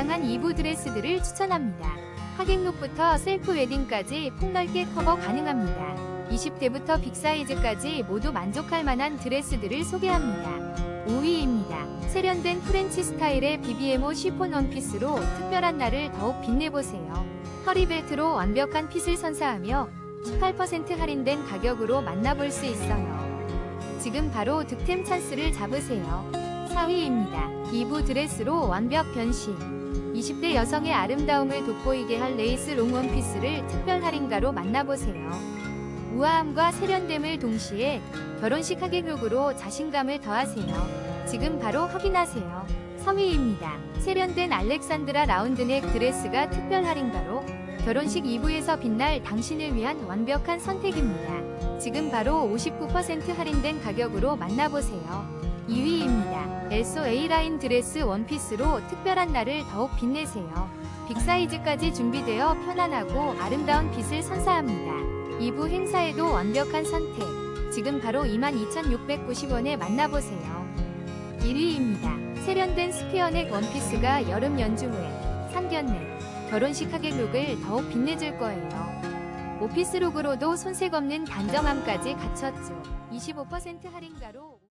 다양한 2부 드레스들을 추천합니다. 하객룩부터 셀프 웨딩까지 폭넓게 커버 가능합니다. 20대부터 빅사이즈까지 모두 만족할 만한 드레스들을 소개합니다. 5위입니다. 세련된 프렌치 스타일의 BBMO 쉬폰 원피스로 특별한 날을 더욱 빛내보세요. 허리벨트로 완벽한 핏을 선사하며 18% 할인된 가격으로 만나볼 수 있어요. 지금 바로 득템 찬스를 잡으세요. 4위입니다. 2부 드레스로 완벽 변신. 20대 여성의 아름다움을 돋보이게 할 레이스 롱 원피스를 특별 할인가로 만나보세요. 우아함과 세련됨을 동시에 결혼식 하객룩으로 자신감을 더하세요. 지금 바로 확인하세요. 3위입니다. 세련된 알렉산드라 라운드넥 드레스가 특별 할인가로 결혼식 2부에서 빛날 당신을 위한 완벽한 선택입니다. 지금 바로 59% 할인된 가격으로 만나보세요. 2위입니다. 엘소 A라인 드레스 원피스로 특별한 날을 더욱 빛내세요. 빅사이즈까지 준비되어 편안하고 아름다운 핏을 선사합니다. 2부 행사에도 완벽한 선택. 지금 바로 22,690원에 만나보세요. 1위입니다. 세련된 스퀘어넥 원피스가 여름 연주 후에 상견례, 결혼식 하객 룩을 더욱 빛내줄 거예요. 오피스룩으로도 손색 없는 단정함까지 갖췄죠. 25% 할인가로